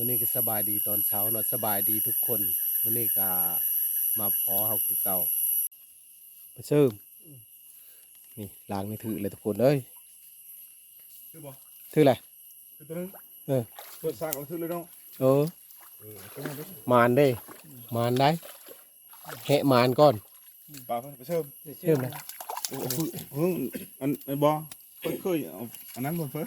มื้อนี้ก็สบายดีตอนเช้าเนาะสบายดีทุกคนมื้อนี้ก็มาพอเฮาคือเก่าไปเชิมนี่ล้างนี่ถือเลยทุกคนเอ้ยคือบ่ถืออะไรคือตัวนึงเออเปิดซากก็คือเลยเนาะเออเออตัวนั้นเด้อมานเด้มานได้แหะมานก่อนปลาเพิ่นไปเชิมเชิมเลยโอ้โหเพิ่งอันอันบ่เพิ่นเคยเอาอันนั้นบ่เพิ่น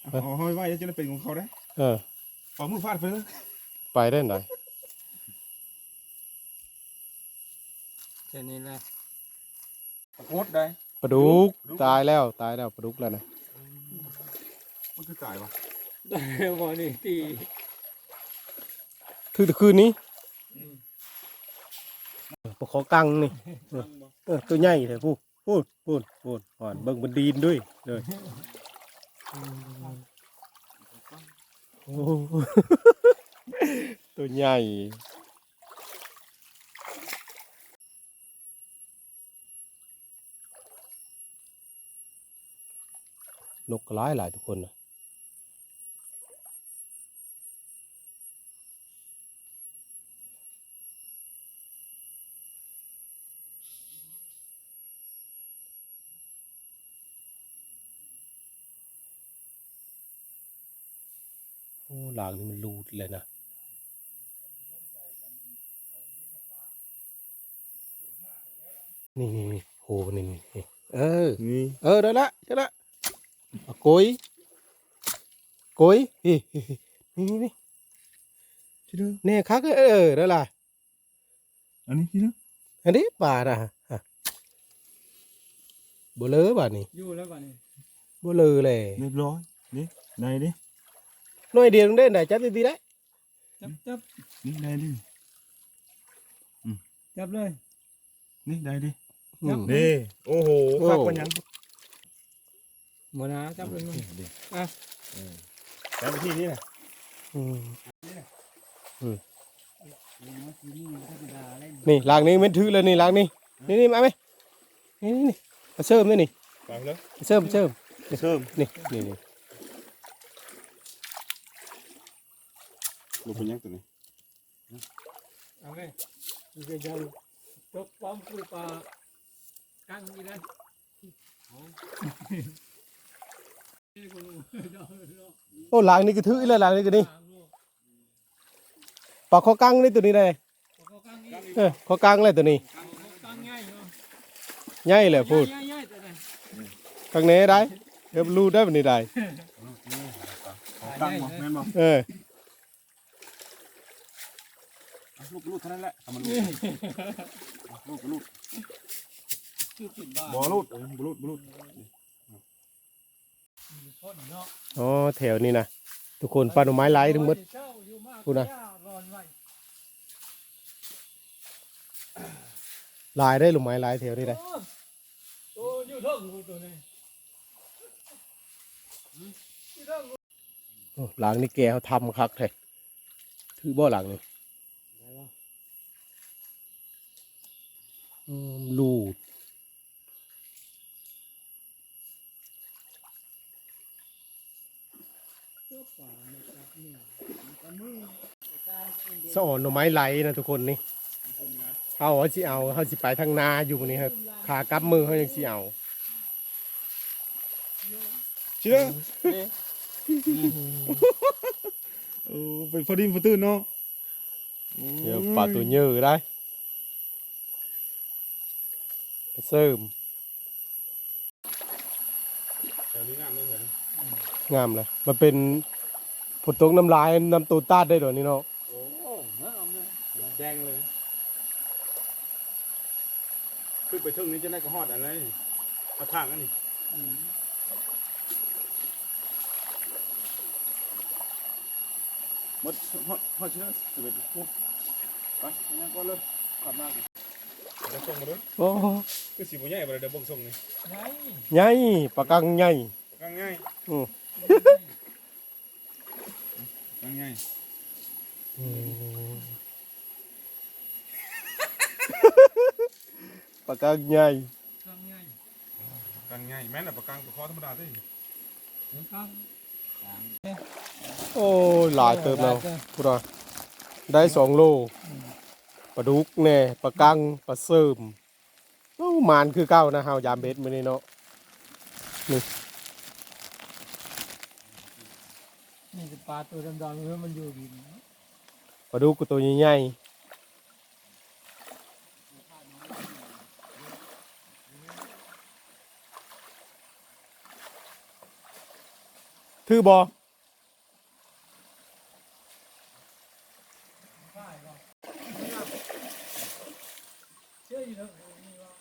เอาเอาไว้ไว้จะได้เป็นของเขาได้เออ ปามือฟาดไปเลยไปได้ไหนแค่นี้แหละปากดได้ปลาดุกตายแล้วตายแล้วปลาดุกแล้วนะมันคือตายปะได้บอนี่ตีถือแต่คืนนี้เออปลาขอกังนี่เออตัวใหญ่เลยพูดพูดพูดพูดอ่อนเบิ่งมันดีนด้วยเลยโอ้โห ตัวใหญ่นกก็หลายหลายทุกคนนะ โอ้หลางนี่มันรูดเลยนะนี่นี่นี่โหนี่นี่นี่เออนี่เออได้ละได้ละเอาโกยโกยนี่นี่นี่ที่เด้อเนี่ยคักเออเออได้ละอันนี้ที่เด้ออันนี้ป่านะฮะบ่เลอบาดนี่อยู่แล้วก่อนนี่บ่เลอเลยเรียบร้อยนี่ได้ดิ หน่วยเดียวได้ไหนจับดีๆได้จับจับนี่ได้ดิจับเลย นี่ได้ดิอืมนี่โอ้โหโอ้คักปานหยังหมดนะจับเลยมั้งดิอะเออแต่วิธีนี้น่ะอืมนี่ธรรมดาเล่นนี่ลางนี้มันถือเลยนี่ลางนี้นี่นี่มาไหมนี่นี่นี่มาเสริมด้วยนี่ไปเลยมาเสริมเสริมเชิมนี่นี่ นี่บ่เป็นหยังตัวนี้เอาไงมันจะยาวตกป้อมคุยปลากั้งนี่นะโอ้ลางนี่ก็ถือเลยลางนี่ก็นี่ปลาคอกังนี่ตัวนี้ได้เออคอกังเลยตัวนี้กั้งง่ายเนาะใหญ่เลยพูดง่ายง่ายแต่ไหนข้างในได้เดี๋ยวรูได้แบบนี้ได้ของตั้งบ่แม่นบ่เออ เอาลูกลูกเท่านั้นแหละเอามันลูกเอาลูกก็ลูกคือปิดบ้าบ่ลูกเออบ่ลูกบ่ลูกคนเนาะอ๋อแถวนี้นะทุกคนปลาหน่อไม้ไหลทั้งหมด เจ้าอยู่มากพูดนะร้อนไว้ลายได้หรือไม้ลายแถวนี้ได้ โอ้อยู่เท่ากูตัวนี้อยู่เท่ากูโอ้หลังนี่แกเขาทำคักแท้ถือบ่หลังนี่อืม ลูดสอนหน่อไม้ไหลนะทุกคนนี่เอาเขาสิเอาเขาสิไปทางนาอยู่นี่ครับขากลับมือเขายังสิเอาเชื่อโอ้เป็นพอดีพอตื่นเนาะเดี๋ยวปลาตัวเยอะได้ ไปเสริมแถวนี้งามเลยเห็นงามเลยมันเป็นผลตกน้ำลายน้ำตัวตาดได้หรอนี่เนาะโอ้งามเลยแดงเลยขึ้นไปเทิงนี้จะได้ก็ฮอดอันไหนกระถางอันนี้อืมหมดฮอดฮอดเชื่อสิบเอ็ดโอ้ไปยังก็เลยกลับมา เลยเดี๋ยวส่งมาด้วยโอ้คือสีบัวใหญ่ไปเลยเดี๋ยวเบิ่งส่งนี่ไงใหญ่ปลากังใหญ่กังง่ายอืมกังง่ายปลากังใหญ่ทำไงกังง่ายแม่นแต่ปากกังปลาคอธรรมดาที่ครับโอ้ยหลายเติมแล้วพุทธได้สองโล ปลาดุกแน่ปลากังปลาเสริมโอ้มานคือเก้านะเฮายามเบ็ดมื้อนี้เนาะนี่จะปลาตัวดำๆเนี่ยมันอยู่ดินปลาดุกก็ตัวใหญ่ๆถือบ่เชื่ออยู่แล้วมีว่า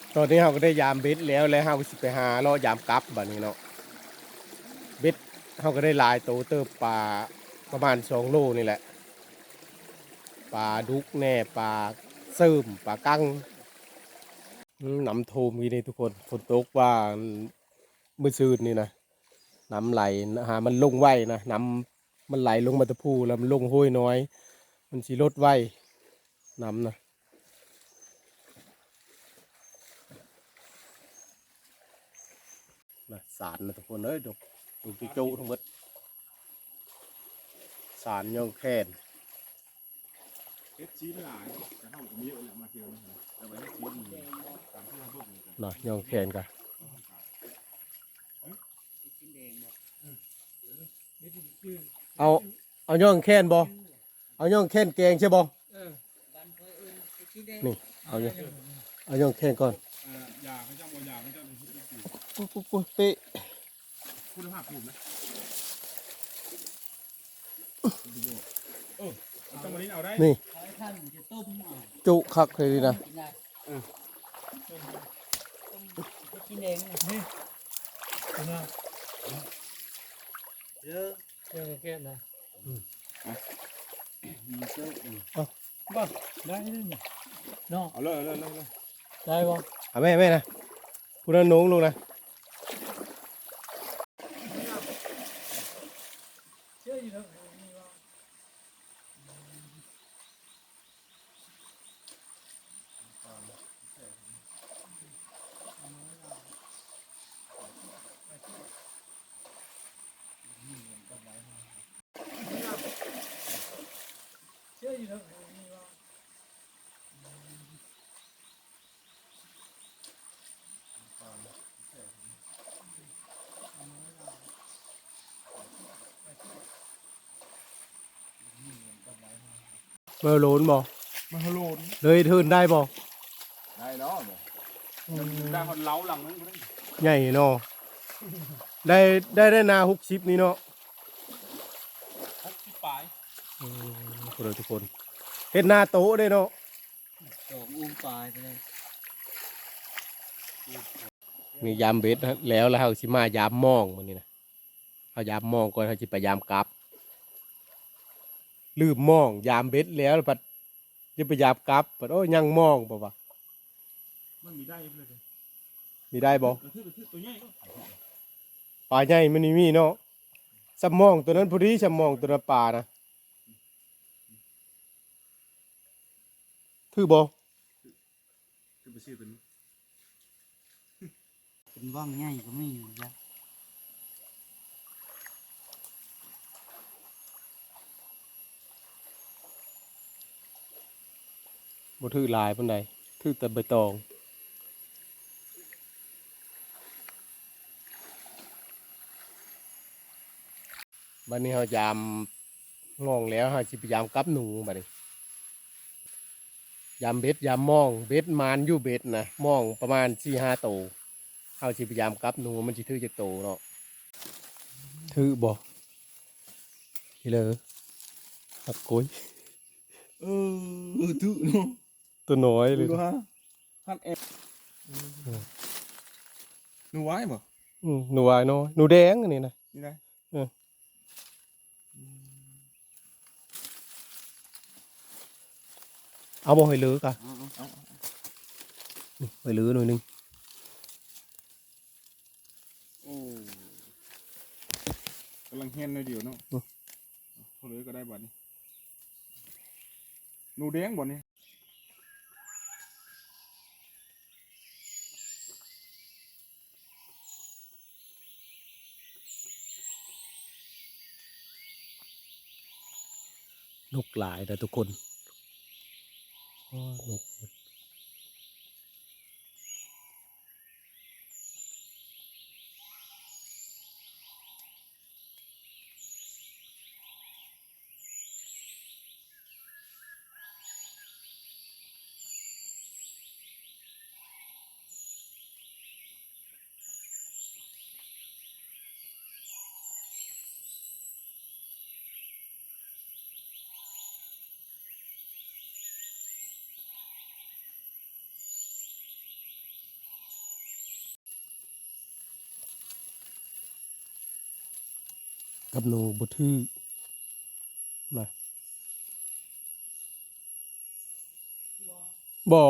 ต อนนี้เราก็ได้ยามเบ็ดแล้วแล้วเราสิไปหาเลาะยามกลับแบัดนี้เนาะเบ็ดเราก็ได้ลายโตวเติบปลาประมาณสองโลนี่แหละปลาดุกแน่ปลาเสริมปลากังน้ำโทมนี่นี่ทุกคนฝนตกว่าเมื่อซืนนี่นะน้ำไหลนะฮะมันลงไวนะน้ำมันไหลลงมาตะพูแล้วมันลงห้วยน้อย มันสิลดไวน้ำนะ นะสารนะทุกคนเอ้ยดูดูจิจูทั้งหมดสารยองแคนเฮ็ดชีสหลายจะเฮาก็มีเยอะแหละมาเที่ยวนี่แต่ว่าเฮ็ดชีสนี่ตามที่เราบอกนี่กันนะยองแคนกันนี่คือเอาเอายองแคนบ่เอายองแคนแกงใช่บ่เออนี่เอายอง เอายองแคนก่อนเอ่อยาเขาเจ้าบ่ยาเขาเจ้าเป็นปุ๊บปุ๊บปุ๊บเป๊ะคุณภาพปลูกนะเออเอาจังหวะนี้เอาได้นี่จุคักเลยดีนะกินเองนี่เยอะเชื่อแค่นะมีเสื้อบ้าได้เลยเนาะเอาเลยเอาเลยเอาเลย ได้บ่เอาแม่แม่นะพูดน้องลูกนะเชื่ออยู่แล้ว เชื่ออยู่แล้วมีว่าเมื่อโหลนบ่มันฮัลโหลนเลยทืนได้บ่ได้เนาะบ่ได้คนเล้าหลังนั้นบ่ได้ใหญ่เนาะได้ได้ได้นาหกชิปนี่เนาะหกสิบปลายอืมพวกเราทุกคนเฮ็ดหน้าโต๊ะได้เนาะสองอุ้งปลายไปเลยมียามเบ็ดนะแล้วแล้วเขาสิมายามมองมันนี่นะเขายามมองก่อนเขาสิไปยามกลับ ลืมมอง ยามเบ็ดแล้วปัดจะไปยามกลับปัดโอ้ยยังมองป่าวะมันมีได้เลยมีได้บ่กระทืบกระทืบตัวใหญ่ก็ปลาใหญ่มันนี่มีเนาะสมองตัวนั้นพอดีสมองตัวนั้นปลานะถือบ่คือไปซื้อตัวนี้เป็นว่างง่ายก็ไม่อยู่จ้ะ บ่ถือลายปานใดถือแต่ใบตองบัดนี้เขายามงองแล้วเขาสิพยายามกลับหนูบัดนี้ยามเบ็ดยามมองเบ็ดมานอยู่เบ็ดนะมองประมาณสี่ห้าโตวเขาสิพยายามกลับหนูมันสิถือจะโตเนาะถือบ่นี่เลยตับกุ้ยเออถือเนาะ ตัวน้อยเลยดูฮะฮันเอ็มหนูไว้บ่อืมหนูวายน้อยหนูแดงอันนี้นะนี่นะเอาบ่ให้เหลือกะเอาเอานี่ให้เหลือหน่อยหนึงโอ้กำลังเฮียนเลยเดียวเนาะเขาเลยกันหนูแดงบ่นี่ นกหลายนะทุกคนนก กับหนูบทื่อนะบ่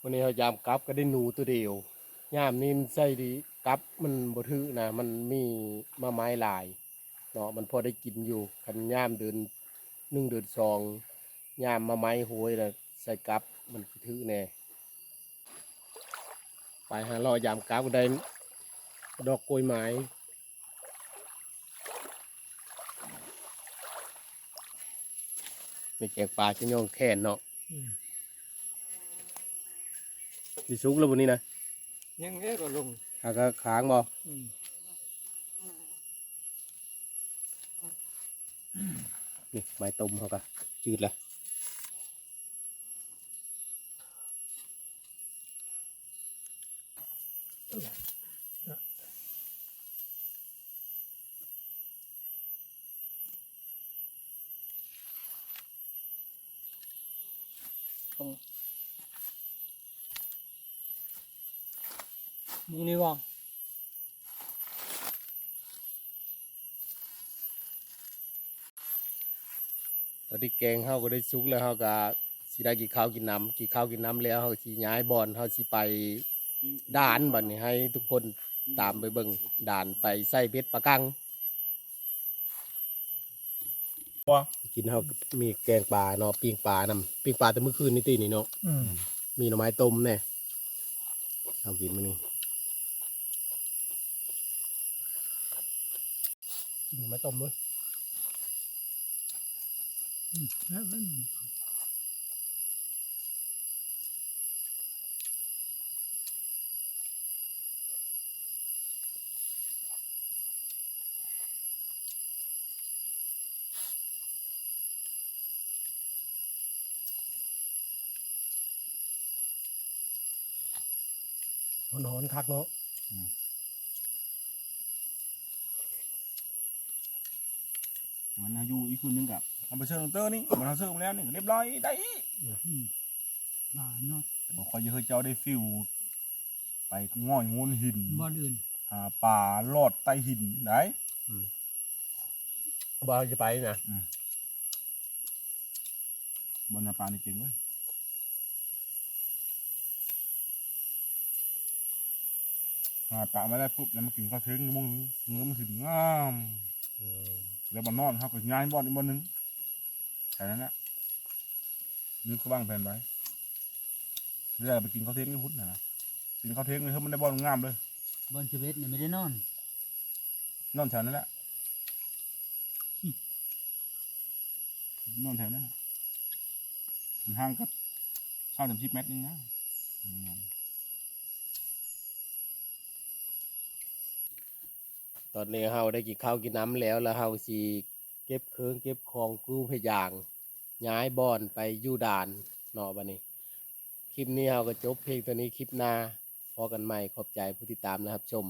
วันนี้เรายามกลับก็ได้หนูตัวเดียวยามนี้มันใส่ดีกลับมันบทื่อนะมันมีมาไม้ลายเนาะมันพอได้กินอยู่คันยามเดินหนึ่งเดือนสองยามมาไม้โหยแล้วใส่กลับมันทื่อแน่ ไปหารอยามกราบก็ได้ดอกกล้วยไม้นี่แกงปลาชิ้นยองแค่นเนาะสิสุกแล้ววันนี้นะยังไงก็ลงหาก็ค้างบ่อืมนี่ไม้ต้มเขาก็จืดเลย มึงนี่ว่า ตอนที่แกงเขาก็ได้สุกแล้วเขาก็สิได้กินข้าวกินน้ำกินข้าวกินน้ำแล้วเขาสิย้ายบอลเขาสิไปด่านบัดนี้ให้ทุกคนตามไปเบิ่งด่านไปใส่เบ็ดปลากังบ่กินเขาก็มีแกงปลาเนาะปิ้งปลานำปิ้งปลาแต่เมื่อคืนนี่ตีนี่เนาะอืมมีหน่อไม้ต้มเนี่ยเอากินมานี่กินหน่อไม้ต้มเลย แล้วมันหอนหอนคักเนาะมันอายุอีกคืนนึงกับ เอาไปเชิญเตอร์นี่มันเอาเชิญมาแล้วนี่เรียบร้อยได้บ้านเนาะบ่คอยจะเคยเจ้าได้ฟิว ไปง่อยงูนหินบ้านอื่นหาป่าลอดใต้หินได้บ่าวจะไปนะบนนาปลานี่เก่งเว้ยหาปลาม่ได้ปุ๊บแล้วมันกินข้าวเทงมึงเนื้อมันถึงงามแล้วบอนนอนเขาก็ย้ายบอนอีกบอนหนึ่ง แค่นั้นแหละนึกเขาบ้างแผนไว้เดี๋ยวเราไปกินข้าวเท้งที่พุทธนะนะกินข้าวเท้งเลยเฮ้ยมันได้บอลงามเลยบอลชีวิตเนี่ยไม่ได้นอน นอนแถวนั้นแหละนอนแถวนั้นน่ะมันห่างกับเช่าสามสิบเมตรนึงนะอืมตอนนี้เฮาได้กินข้าวกินน้ำแล้วแล้วเฮาสิ เก็บเคืองเก็บของกู้พยางย้ายบอนไปอยู่ด่านเนาะบัดนี้ คลิปนี้เราก็จบเพลงตัวนี้คลิปหน้าพอกันใหม่ขอบใจผู้ติดตามนะครับชม